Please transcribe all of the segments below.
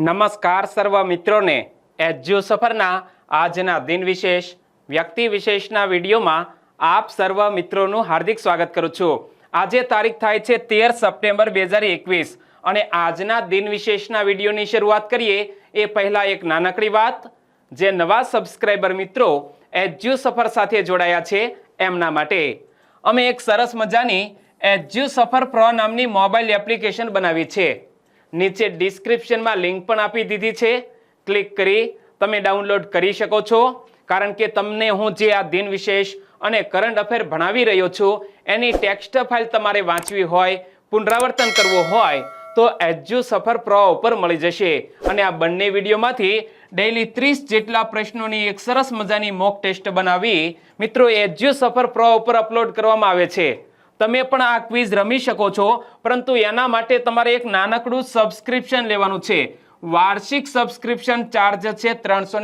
નમસ્કાર સર્વ મિત્રોને. એજ્યુ સફરના આજના દિન વિશેષ, વ્યક્તિ વિશેષના વિડીયોમાં આપ સર્વ મિત્રોનું હાર્દિક સ્વાગત કરું છું. આજે તારીખ થાય છે તેર સપ્ટેમ્બર બે હજાર એકવીસ અને આજના દિન વિશેષના વિડીયોની શરૂઆત કરીએ એ પહેલાં એક નાનકડી વાત. જે નવા સબસ્ક્રાઈબર મિત્રો એજ્યુ સફર સાથે જોડાયા છે એમના માટે. અમે એક સરસ મજાની એજ્યુ સફર પ્રો નામની મોબાઈલ એપ્લિકેશન બનાવી છે. નીચે ડિસ્ક્રિપ્શનમાં લિંક પણ આપી દીધી છે. ક્લિક કરી તમે ડાઉનલોડ કરી શકો છો. કારણ કે તમને હું જે આ દિન વિશેષ અને કરંટ અફેર ભણાવી રહ્યો છું, એની ટેક્સ્ટ ફાઇલ તમારે વાંચવી હોય, પુનરાવર્તન કરવું હોય, તો એજ્યુ સફર પ્રો ઉપર મળી જશે. અને આ બંને વિડીયોમાંથી ડેઈલી ત્રીસ જેટલા પ્રશ્નોની એક સરસ મજાની મોક ટેસ્ટ બનાવી મિત્રો, એજ્યુ સફર પ્રો ઉપર અપલોડ કરવામાં આવે છે. તમે પણ આ ક્વિઝ રમી શકો છો, પરંતુ એના માટે તમારે એક નાનકડું સબસ્ક્રિપ્શન લેવાનું છે. વાર્ષિક સબસ્ક્રિપ્શન ચાર્જ છે ત્રણસો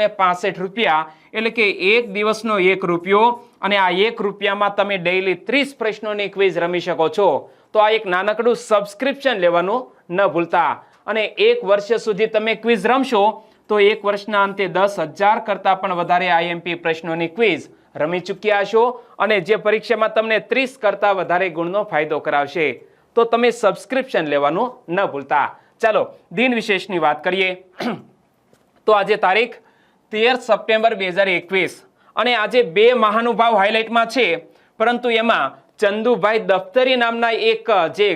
રૂપિયા, એટલે કે એક દિવસનો એક રૂપિયો, અને આ એક રૂપિયામાં તમે ડેઇલી ત્રીસ પ્રશ્નોની ક્વિઝ રમી શકો છો. તો આ એક નાનકડું સબસ્ક્રિપ્શન લેવાનું, ન ભૂલતા. અને એક વર્ષ સુધી તમે ક્વિઝ રમશો, તો એક વર્ષના અંતે દસ હજાર કરતાં પણ વધારે આઈએમપી પ્રશ્નોની ક્વિઝ રમી ચૂક્યા હશો અને જે પરીક્ષામાં તમને ત્રીસ કરતાં વધારે ગુણનો ફાયદો કરાવશે. તો તમે સબસ્ક્રિપ્શન લેવાનું ન ભૂલતા. ચાલો, દિન વિશેષની વાત કરીએ. તો આજે તારીખ તેર સપ્ટેમ્બર બે હજાર એકવીસ અને આજે બે મહાનુભાવ હાઇલાઇટમાં છે. પરંતુ એમાં ચંદુભાઈ દફતરી નામના એક, જે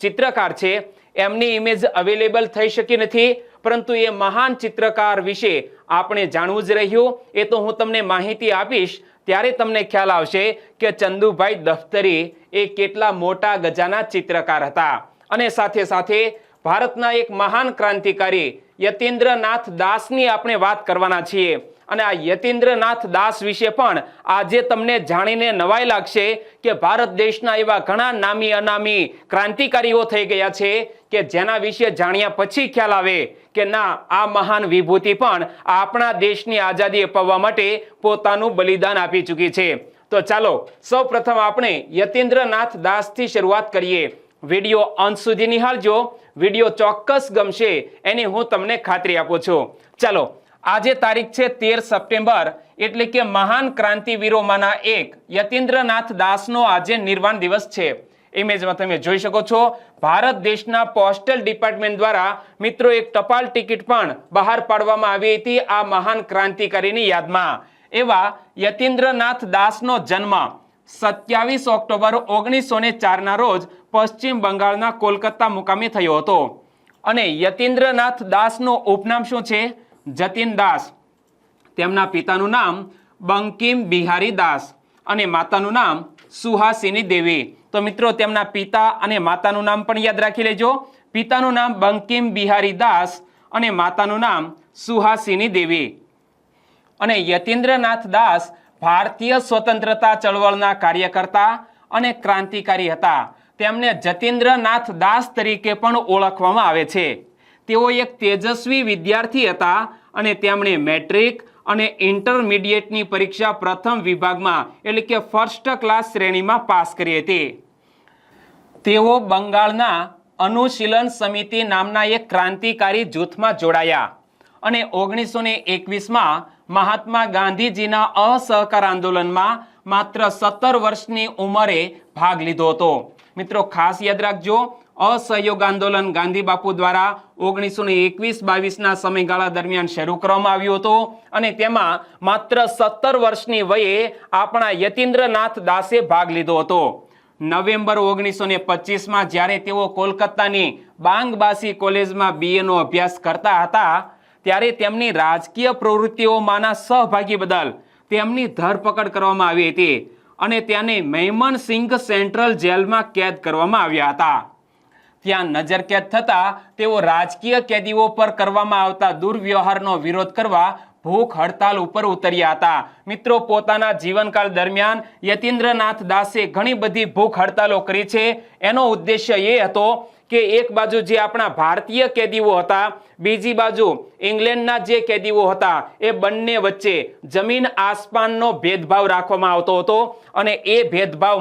ચિત્રકાર છે, એમની ઇમેજ અવેલેબલ થઈ શકી નથી. પરંતુ એ મહાન ચિત્રકાર વિશે આપણે જાણવું જ રહ્યું. એ તો હું તમને માહિતી આપીશ. ત્યારે તમને ખ્યાલ આવશે કે ચંદુભાઈ દફતરી એ કેટલા મોટા ગજાના ચિત્રકાર હતા. અને સાથે સાથે ભારતના એક મહાન ક્રાંતિકારી યતીન્દ્રનાથ દાસની આપણે વાત કરવાના છીએ. અને આ યતીન્દ્રનાથ દાસ વિશે પણ આજે તમને જાણીને નવાઈ લાગશે કે ભારત દેશના એવા ઘણા નામી અનામી ક્રાંતિકારીઓ થઈ ગયા છે કે જેના વિશે જાણ્યા પછી ખ્યાલ આવે કે ના, આ મહાન વિભૂતિ પણ આપણા દેશની આઝાદી અપાવવા માટે પોતાનું બલિદાન આપી ચૂકી છે. તો ચાલો સૌ પ્રથમ આપણે યતીન્દ્રનાથ દાસથી શરૂઆત કરીએ. વીડિયો અંત સુધી નિહાળજો. વીડિયો ચોક્કસ ગમશે. એની હું તમને ખાતરી આપું છું. ચાલો આજે તારીખ છે તેર સપ્ટેમ્બર એટલે કે મહાન ક્રાંતિવીરોમાંના એક યતીન્દ્રનાથ દાસનો આજે નિર્વાણ દિવસ છે. ઇમેજમાં તમે જોઈ શકો છો, ભારત દેશના પોસ્ટલ ડિપાર્ટમેન્ટ દ્વારા મિત્રો એક ટપાલ ટિકિટ પણ બહાર પાડવામાં આવી હતી આ મહાન ક્રાંતિકારીની યાદમાં. એવા યતીન્દ્રનાથ દાસનો જન્મ સત્યાવીસ ઓક્ટોબર ઓગણીસો ને ચારના રોજ પશ્ચિમ બંગાળના કોલકાતા મુકામે થયો હતો. અને યતીન્દ્રનાથ દાસનું ઉપનામ શું છે? જતીન દાસ. તેમના પિતાનું નામ બંકિમ બિહારી દાસ અને માતાનું નામ સુહાસિની દેવી. તો મિત્રો, તેમના પિતા અને માતાનું નામ પણ યાદ રાખી લેજો. પિતાનું નામ બંકિમ બિહારી દાસ અને માતાનું નામ સુહાસિની દેવી. અને યતીન્દ્રનાથ દાસ ભારતીય સ્વતંત્રતા ચળવળના કાર્યકર્તા અને ક્રાંતિકારી હતા. તેમને જતીન્દ્રનાથ દાસ તરીકે પણ ઓળખવામાં આવે છે. તેઓ એક તેજસ્વી વિદ્યાર્થી હતા અને તેમણે મેટ્રિક અને ઇન્ટરમીડિયેટની પરીક્ષા પ્રથમ વિભાગમાં, એટલે કે ફર્સ્ટ ક્લાસ શ્રેણીમાં પાસ કરી હતી. તેઓ બંગાળના અનુશીલન સમિતિ નામના એક ક્રાંતિકારી જૂથમાં જોડાયા અને ઓગણીસો ને એકવીસમાં મહાત્મા ગાંધીજીના અસહકાર આંદોલનમાં માત્ર સત્તર વર્ષની ઉંમરે ભાગ લીધો હતો. મિત્રો, ખાસ યાદ રાખજો, અસહયોગ આંદોલન ગાંધી બાપુ દ્વારા ઓગણીસો ને એકવીસ બાવીસના સમયગાળા દરમિયાન શરૂ કરવામાં આવ્યું હતું અને તેમાં માત્ર સત્તર વર્ષની વયે આપણા યતીન્દ્રનાથ દાસે ભાગ લીધો હતો. નવેમ્બર ઓગણીસો ને પચીસમાં જ્યારે તેઓ કોલકાતાની બાંગબાસી કોલેજમાં બીએનો અભ્યાસ કરતા હતા, ત્યારે તેમની રાજકીય પ્રવૃત્તિઓમાંના સહભાગી બદલ તેમની ધરપકડ કરવામાં આવી હતી અને તેને મૈમન સિંઘ સેન્ટ્રલ જેલમાં કેદ કરવામાં આવ્યા હતા. ત્યાં નજર કેદ થતા તેઓ રાજકીય કેદીઓ પર કરવામાં આવતા દુર્વ્યવહારનો વિરોધ કરવા ભૂખ હડતાલ ઉપર ઉતર્યા હતા. મિત્રો, પોતાના જીવનકાળ દરમિયાન યતીન્દ્રનાથ દાસે ઘણી બધી ભૂખ હડતાલો કરી છે. એનો ઉદ્દેશ્ય એ હતો કે એક બાજુ જે આપણા ભારતીય કેદીઓ હતા, બીજી બાજુ ઇંગ્લેન્ડના જે કેદીઓ હતા, એ બંને વચ્ચે જમીન આસમાનનો ભેદભાવ રાખવામાં આવતો હતો અને એ ભેદભાવ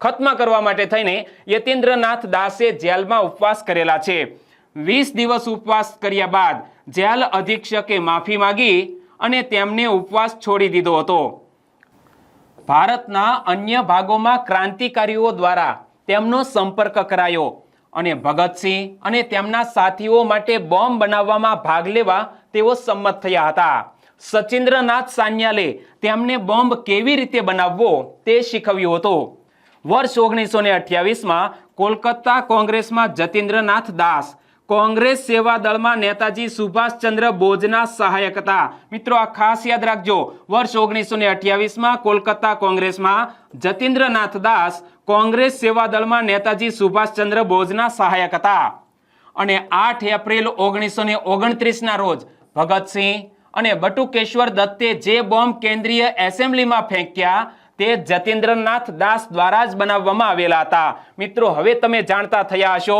ખત્મ કરવા માટે થઈને યતીન્દ્રનાથ દાસે જેલમાં ઉપવાસ કરેલા છે. વીસ દિવસ ઉપવાસ કર્યા બાદ જેલ અધિક્ષકે માફી માંગી અને તેમને ઉપવાસ છોડી દીધો હતો. ભારતના અન્ય ભાગોમાં ક્રાંતિકારીઓ દ્વારા તેમનો સંપર્ક કરાયો. અને ભગતસિંહ અને તેમના સાથીઓ માટે બોમ્બ બનાવવામાં ભાગ લેવા તેઓ સંમત થયા હતા. સચિન્દ્રનાથ સાન્યાલે તેમને બોમ્બ કેવી રીતે બનાવવો તે શીખવ્યું હતું. વર્ષ ઓગણીસો ને અઠ્યાવીસમાં કોલકાતા કોંગ્રેસમાં જતીન્દ્રનાથ દાસ, કોંગ્રેસ સેવા દળમાં નેતાજી સુભાષચંદ્ર બોઝના સહાયક હતા. મિત્રો, આ ખાસ યાદ રાખજો, વર્ષ ઓગણીસો ને અઠ્યાવીસમાં કોલકાતા કોંગ્રેસમાં જતીન્દ્રનાથ દાસ કોંગ્રેસ સેવા દળમાં નેતાજી સુભાષચંદ્ર બોઝના સહાયક હતા. અને આઠ એપ્રિલ ઓગણીસો ને ઓગણત્રીસના રોજ ભગતસિંહ અને બટુકેશ્વર દત્તે જે બોમ્બ કેન્દ્રીય એસેમ્બલીમાં ફેંક્યા તે જતીન્દ્રનાથ દાસ દ્વારા જ બનાવવામાં આવેલા હતા. મિત્રો, હવે તમે જાણતા થયા હશો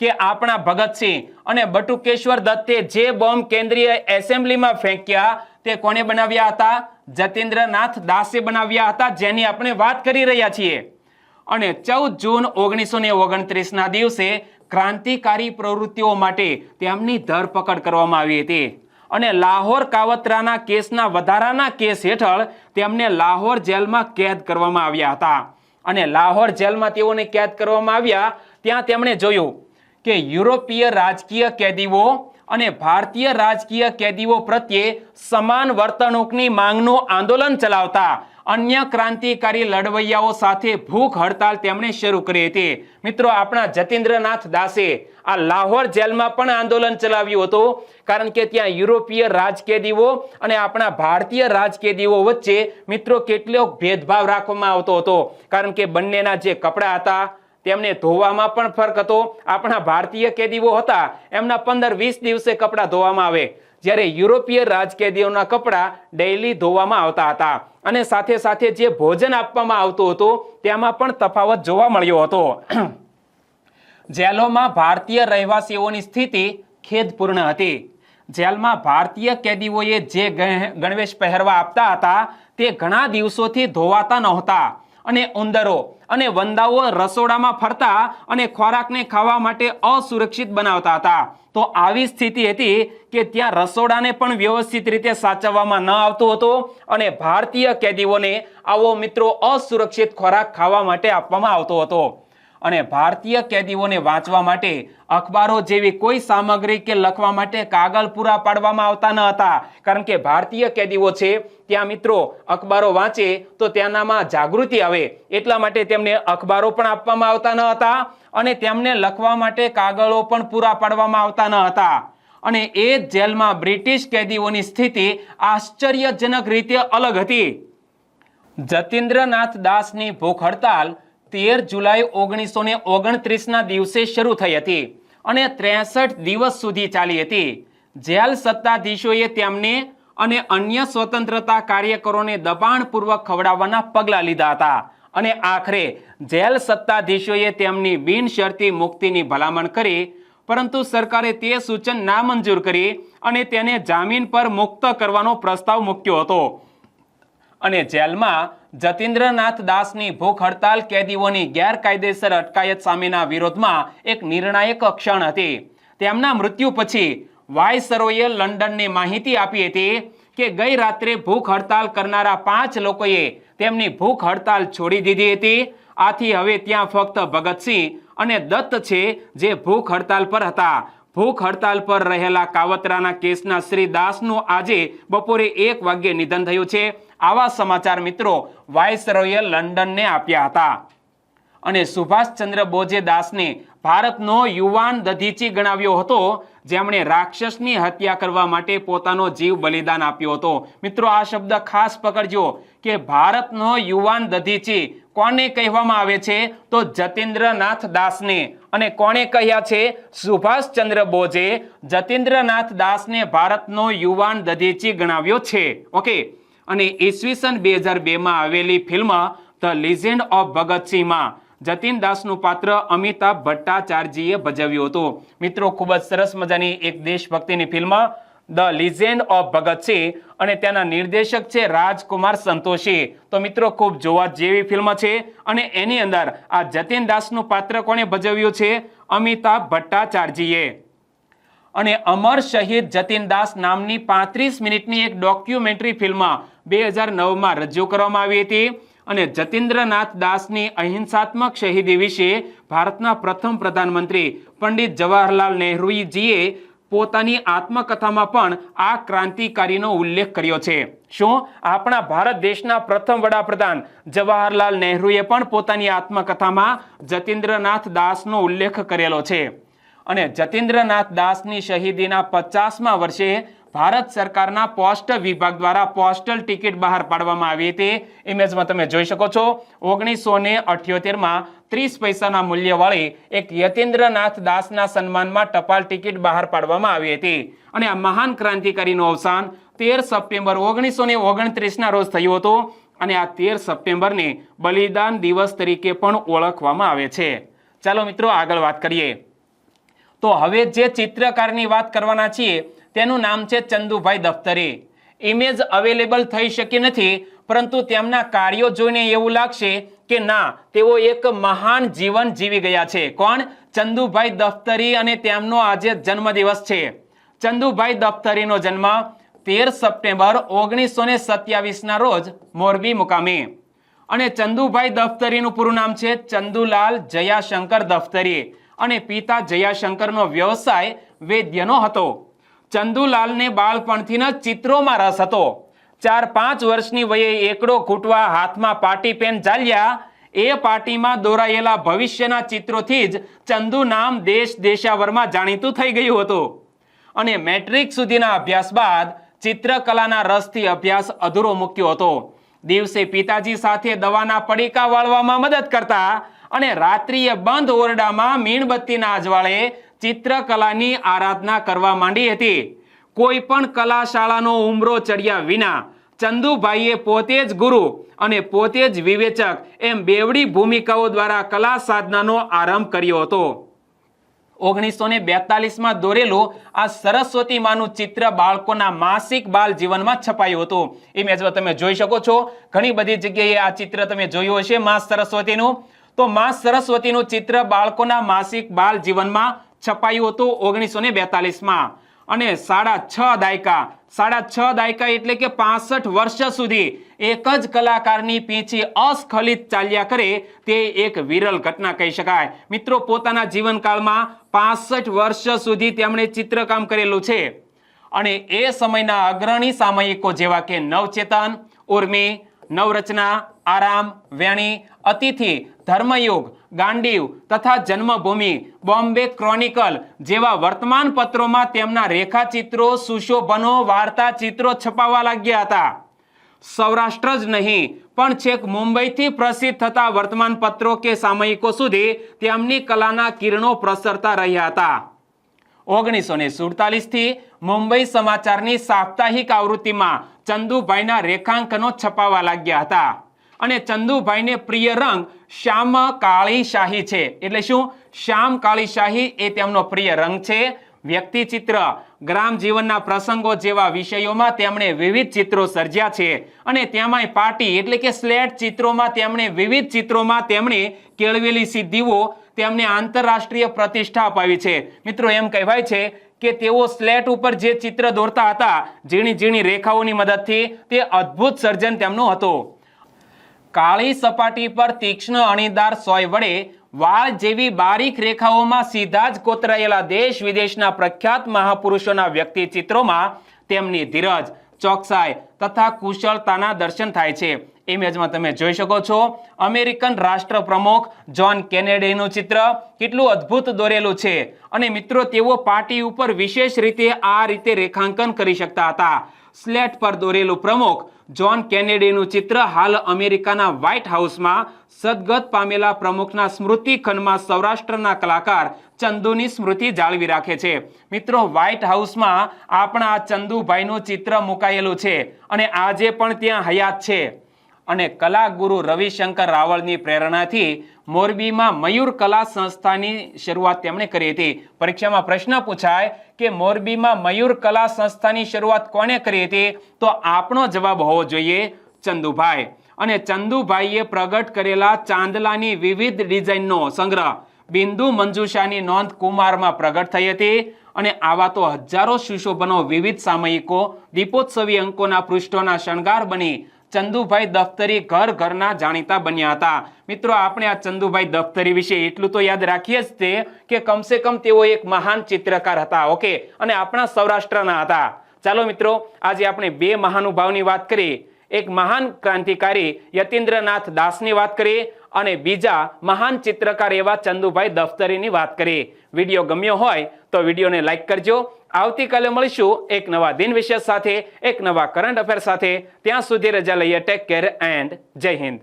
કે આપણા ભગતસિંહ અને બટુકેશ્વર દત્તે જે બોમ્બ કેન્દ્રીય એસેમ્બલીમાં ફેંક્યા તે કોણે બનાવ્યા હતા? જતીન્દ્રનાથ દાસે બનાવ્યા હતા, જેની આપણે વાત કરી રહ્યા છીએ. અને ચૌદ જૂન ઓગણીસો ને ઓગણત્રીસના દિવસે ક્રાંતિકારી પ્રવૃત્તિઓ માટે તેમની ધરપકડ કરવામાં આવી હતી. અને લાહોર કાવતરાના કેસના વધારાના કેસ હેઠળ તેમને લાહોર જેલમાં કેદ કરવામાં આવ્યા હતા. અને લાહોર જેલમાં તેઓને કેદ કરવામાં આવ્યા ત્યાં તેમણે જોયું કે યુરોપીય રાજકીય કેદીઓ અને ભારતીય રાજકીય કેદીઓ પ્રત્યે સમાન વર્તણૂકની માંગનું આંદોલન ચલાવતા અન્ય ક્રાંતિકારી લડવૈયાઓ સાથે ભૂખ હડતાલ તેમણે શરૂ કરી હતી. મિત્રો, આપણા જતીન્દ્રનાથ દાસે આ લાહોર જેલમાં પણ આંદોલન ચલાવ્યું હતું, કારણ કે ત્યાં યુરોપીય રાજકેદીઓ અને આપણા ભારતીય રાજકેદીઓ વચ્ચે, મિત્રો, કેટલો ભેદભાવ રાખવામાં આવતો હતો. કારણ કે બંનેના જે કપડાં હતા, તેમને ધોવામાં પણ ફરક હતો. આપણા ભારતીય કેદીઓ હતા, એમના પંદર વીસ દિવસે કપડાં ધોવામાં આવે. જ્યારે યુરોપીય રાજકેદીઓના કપડાં ડેઇલી ધોવામાં આવતા હતા. અને સાથે સાથે જે ભોજન આપવામાં આવતું હતું, તેમાં પણ તફાવત જોવા મળ્યો હતો. જેલોમાં ભારતીય રહેવાસીઓની સ્થિતિ ખેદપૂર્ણ હતી. જેલમાં ભારતીય કેદીઓએ જે ગણ- ગણવેશ પહેરવા આપતા હતા, તે ઘણા દિવસોથી ધોવાતા નહોતા. અને ઉંદરો અને વંદાઓ રસોડામાં ફરતા અને ખોરાકને ખાવા માટે અસુરક્ષિત બનાવતા હતા. તો આવી સ્થિતિ હતી કે ત્યાં રસોડાને પણ વ્યવસ્થિત રીતે સાચવવામાં ન આવતો હતો અને ભારતીય કેદીઓને આવો મિત્રો અસુરક્ષિત ખોરાક ખાવા માટે આપવામાં આવતો હતો. અને ભારતીય કેદીઓને વાંચવા માટે અખબારો જેવી કોઈ સામગ્રી કે લખવા માટે કાગળ પૂરા પાડવામાં આવતા ન હતા. કારણ કે ભારતીય કેદીઓ છે, ત્યાં મિત્રો અખબારો વાંચે તો તેનામાં જાગૃતિ આવે. એટલા માટે તેમને અખબારો પણ આપવામાં આવતા ન હતા અને તેમને લખવા માટે કાગળો પણ પૂરા પાડવામાં આવતા ન હતા. અને એ જેલમાં બ્રિટિશ કેદીઓની સ્થિતિ આશ્ચર્યજનક રીતે અલગ હતી. જતીન્દ્રનાથ દાસની ભૂખ હડતાલ તેર જુલાઈ ઓગણીસો ને ઓગણત્રીસના દિવસે શરૂ થઈ હતી અને ત્રેસઠ દિવસ સુધી ચાલી હતી. જેલ સત્તાધીશોએ તેમને અને અન્ય સ્વતંત્રતા કાર્યકરોને દબાણપૂર્વક ખવડાવવાના પગલાં લીધા હતા અને આખરે જેલ સત્તાધીશોએ તેમની બિનશરતી મુક્તિની ભલામણ કરી, પરંતુ સરકારે તે સૂચન નામંજૂર કરી અને તેને જામીન પર મુક્ત કરવાનો પ્રસ્તાવ મૂક્યો હતો. અને જેલમાં જતીન્દ્રનાથ દાસની ભૂખ હડતાલ કેદીઓની ગેરકાયદેસર અટકાયત સામેના વિરોધમાં એક નિર્ણાયક ક્ષણ હતી. તેમના મૃત્યુ પછી વાયસરોએ લંડનને માહિતી આપી હતી કે ગઈ રાત્રે ભૂખ હડતાલ કરનારા પાંચ લોકોએ તેમની ભૂખ હડતાલ છોડી દીધી હતી. આથી હવે ત્યાં ફક્ત ભગતસિંહ અને દત્ત છે જે ભૂખ હડતાલ પર હતા. ભૂખ હડતાલ પર રહેલા કાવતરાના કેસના શ્રી દાસનું આજે બપોરે એક વાગ્યે નિધન થયું છે. આવા સમાચાર મિત્રો વાયસરોએ લંડનને આપ્યા હતા. અને સુભાષચંદ્ર બોઝે દાસને ભારતનો યુવાન દધીચી ગણાવ્યો હતો, જેમણે રાક્ષસની હત્યા કરવા માટે પોતાનો જીવ બલિદાન આપ્યો હતો. મિત્રો, આ શબ્દ ખાસ પકડજો કે ભારતનો યુવાન દધીચી કોને કહેવામાં આવે છે? તો જતીન્દ્રનાથ દાસને. અને કોણે કહ્યા છે? સુભાષચંદ્ર બોઝે. જતીન્દ્રનાથ દાસને ભારતનો યુવાન દધેચી ગણાવ્યો છે. ઓકે. અને ઈસવીસન બે હજાર બેમાં આવેલી ફિલ્મ ધ લિજેન્ડ ઓફ ભગતસિંહમાં જતીન દાસનું પાત્ર અમિતાભ ભટ્ટાચાર્યજીએ ભજવ્યું હતું. મિત્રો, ખૂબ જ સરસ મજાની એક દેશભક્તિની film the legend of Bhagat Singh અને તેના નિર્દેશક છે રાજકુમાર સંતોષી. તો મિત્રો, ખૂબ જોવા જેવી ફિલ્મ છે અને એની અંદર આ જતીન દાસનું પાત્ર કોણે ભજવ્યું છે? અમિતાભ ભટ્ટાચાર્યજીએ. અને અમર શહીદ જતીન દાસ નામની પાંત્રીસ મિનિટની એક ડોક્યુમેન્ટરી ફિલ્મ બે હજાર નવમાં રજૂ કરવામાં આવી હતી. અને જતીન્દ્રનાથ દાસની અહિંસાત્મક શહીદી વિશે ભારતના પ્રથમ પ્રધાનમંત્રી પંડિત જવાહરલાલ નહેરુજીએ પોતાની આત્મકથામાં પણ આ ક્રાંતિકારીનો ઉલ્લેખ કર્યો છે. શું? આપણા ભારત દેશના પ્રથમ વડાપ્રધાન જવાહરલાલ નહેરુએ પણ પોતાની આત્મકથામાં જતીન્દ્રનાથ દાસનો ઉલ્લેખ કરેલો છે. અને જતીન્દ્રનાથ દાસની શહીદીના પચાસમા વર્ષે ભારત સરકારના પોસ્ટલ વિભાગ દ્વારા પોસ્ટલ ટિકિટ બહાર પાડવામાં આવી હતી. ઇમેજમાં તમે જોઈ શકો છો, ઓગણીસો ને અઠ્યોતેરમાં ત્રીસ પૈસાના મૂલ્યવાળી એક યતેન્દ્રનાથ દાસના સન્માનમાં ટપાલ ટિકિટ બહાર પાડવામાં આવી હતી. અને આ મહાન ક્રાંતિકારીનું અવસાન તેર સપ્ટેમ્બર ઓગણીસો ને ઓગણત્રીસના રોજ થયું હતું અને આ તેર સપ્ટેમ્બરને બલિદાન દિવસ તરીકે પણ ઓળખવામાં આવે છે. ચાલો મિત્રો આગળ વાત કરીએ. તો હવે જે ચિત્રકારની વાત કરવાના છીએ તેનું નામ છે ચંદુભાઈ દફતરી. ઇમેજ અવેલેબલ થઈ શકી નથી, પરંતુ તેમના કાર્યો જોઈને એવું લાગશે કે ના, તેઓ એક મહાન જીવન જીવી ગયા છે. કોણ? ચંદુભાઈ દફતરી અને તેમનો આજે જન્મદિવસ છે. ચંદુભાઈ દફતરીનો જન્મ તેર સપ્ટેમ્બર ઓગણીસો ને સત્યાવીસના રોજ મોરબી મુકામે. અને ચંદુભાઈ દફતરીનું પૂરું નામ છે ચંદુલાલ જયાશંકર દફતરી. અને પિતા જયાશંકરનો વ્યવસાય વેદ્યનો હતો. ચંદુલાલને બાળપણથી ચિત્રોમાં રસ હતો. ચાર પાંચ વર્ષની વયે એકડો ઘૂંટવા હાથમાં પાટી પેન ચાલ્યા. એ પાર્ટીમાં દોરાયેલા ભવિષ્યના ચિત્રોથી જ ચંદુ નામ દેશ દેશાવરમાં જાણીતું થઈ ગયું હતું. અને મેટ્રિક સુધીના અભ્યાસ બાદ ચિત્રકલાના રસથી અભ્યાસ અધૂરો મૂક્યો હતો. દિવસે પિતાજી સાથે દવાના પડીકા વાળવામાં મદદ કરતા અને રાત્રિએ બંધ ઓરડામાં મીણબત્તીના અજવાળે ચિત્રકલાની આરાધના કરવા માંડી હતી. કોઈ પણ કલા શાળાનો ઉમરો ચડ્યા વિના ચંદુભાઈએ પોતે જ ગુરુ અને પોતે જ વિવેચક એમ બેવડી ભૂમિકાઓ દ્વારા કલા સાધનાનો આરંભ કર્યો હતો. ઓગણીસો ને બેતાલીસમાં દોરેલું આ સરસ્વતી માનું ચિત્ર બાળકોના માસિક બાલ જીવનમાં છપાયું હતું. ઇમેજમાં તમે જોઈ શકો છો. ઘણી બધી જગ્યાએ આ ચિત્ર તમે જોયું હશે, મા સરસ્વતીનું. તો મા સરસ્વતીનું ચિત્ર બાળકોના માસિક બાલ જીવનમાં છપાયું હતું ઓગણીસો ને બેતાલીસમાં. અને સાડા છ દાયકા, સાડા છ દાયકા એટલે કે પાસઠ વર્ષ સુધી એક જ કલાકારની પીંછી અસ્ખલિત ચાલ્યા કરે તે એક વિરલ ઘટના કહી શકાય. મિત્રો, પોતાના જીવનકાળમાં પાસઠ વર્ષ સુધી તેમણે ચિત્રકામ કરેલું છે. અને એ સમયના અગ્રણી સામયિકો જેવા કે નવચેતન, ઉર્મી, નવરચના, આરામ, વેણી, અતિથિ ધર્મયુગ, ગાંડીવ તથા જન્મભૂમિ, બોમ્બે ક્રોનિકલ જેવા વર્તમાન પત્રોમાં તેમના રેખાચિત્રો, સુશોભનો વાર્તા ચિત્રો છપાવા લાગ્યા હતા. સૌરાષ્ટ્ર જ નહીં, પણ છેક મુંબઈથી પ્રસિદ્ધ થતા વર્તમાન પત્રો કે સામયિકો સુધી તેમની કલાના કિરણો પ્રસરતા રહ્યા હતા. ઓગણીસો ને સુડતાલીસથી મુંબઈ સમાચારની સાપ્તાહિક આવૃત્તિમાં ચંદુભાઈના રેખાંકનો છપાવા લાગ્યા હતા. અને ચંદુભાઈને પ્રિય રંગ શ્યામ કાળી શાહી છે. એટલે શું? શ્યામ કાળી શાહી એ તેમનો પ્રિય રંગ છે. વ્યક્તિ ચિત્ર ગ્રામ જીવનના પ્રસંગો જેવા વિષયોમાં તેમણે વિવિધ ચિત્રો સર્જ્યા છે. અને તેમાંય પાર્ટી એટલે કે સ્લેટ ચિત્રોમાં તેમણે વિવિધ ચિત્રોમાં તેમણે કેળવેલી સિદ્ધિઓ તેમને આંતરરાષ્ટ્રીય પ્રતિષ્ઠા અપાવી છે. મિત્રો, એમ કહેવાય છે કે તેઓ સ્લેટ ઉપર જે ચિત્ર દોરતા હતા ઝીણી ઝીણી રેખાઓની મદદથી તે અદ્ભુત સર્જન તેમનું હતું. કાળી સપાટી પર તીક્ષ્ણ અણીદાર સોય વડે વાળ જેવી બારીક રેખાઓમાં સીધા જ કોતરાયેલા દેશ વિદેશના પ્રખ્યાત મહાપુરુષોના વ્યક્તિ ચિત્રોમાં તેમની ધીરજ, ચોકસાઈ તથા કુશળતાના દર્શન થાય છે. ઇમેજમાં તમે જોઈ શકો છો, અમેરિકન રાષ્ટ્ર પ્રમુખ જ્હોન કેનેડીનું ચિત્ર કેટલું અદ્ભુત દોરેલું છે. અને મિત્રો, તેઓ પાર્ટી ઉપર વિશેષ રીતે આ રીતે રેખાંકન કરી શકતા હતા. સ્લેટ પર દોરેલું પ્રમુખ જ્હોન કેનેડીનું ચિત્ર હાલ અમેરિકાના વ્હાઇટ હાઉસમાં સદગત પામેલા પ્રમુખના સ્મૃતિ ખંડમાં સૌરાષ્ટ્રના કલાકાર ચંદુની સ્મૃતિ જાળવી રાખે છે. મિત્રો, વ્હાઇટ હાઉસમાં આપણા ચંદુભાઈનું ચિત્ર મુકાયેલું છે અને આજે પણ ત્યાં હયાત છે. અને કલા ગુરુ રવિશંકર રાવળની પ્રેરણાથી મોરબીમાં મયુર કલા સંસ્થાની શરૂઆત તેમણે કરી હતી. પરીક્ષામાં પ્રશ્ન પૂછાય કે મોરબીમાં મયુર કલા સંસ્થાની શરૂઆત કોણે કરી હતી? તો આપણો જવાબ હોવો જોઈએ ચંદુભાઈ. અને ચંદુભાઈએ પ્રગટ કરેલા ચાંદલાની વિવિધ ડિઝાઇનનો સંગ્રહ બિંદુ મંજુષાની નોંધ કુમારમાં પ્રગટ થઈ હતી. અને આવા તો હજારો સુશોભનો વિવિધ સામયિકો, દીપોત્સવી અંકોના પૃષ્ઠોના શણગાર બની ચંદુભાઈ દફતરી ઘર ઘરના જાણીતા બન્યા હતા. મિત્રો, આપણે આ ચંદુભાઈ દફતરી વિશે એટલું તો યાદ રાખીએ જ તે કે કમસે કમ તેઓ એક મહાન ચિત્રકાર હતા, ઓકે? અને આપણા સૌરાષ્ટ્રના હતા. ચાલો મિત્રો, આજે આપણે બે મહાનુભાવની વાત કરીએ. એક મહાન ક્રાંતિકારી યતીન્દ્રનાથ દાસની વાત કરીએ અને બીજા મહાન ચિત્રકાર એવા ચંદુભાઈ દફતરીની વાત કરીએ. વીડિયો ગમ્યો હોય તો વિડીયોને લાઈક કરજો આવતીકાલે મળીશું એક નવા દિન વિશેષ સાથે, એક નવા કરંટ અફેર સાથે. ત્યાં સુધી રજા લઈએ. ટેક કેર એન્ડ જય હિન્દ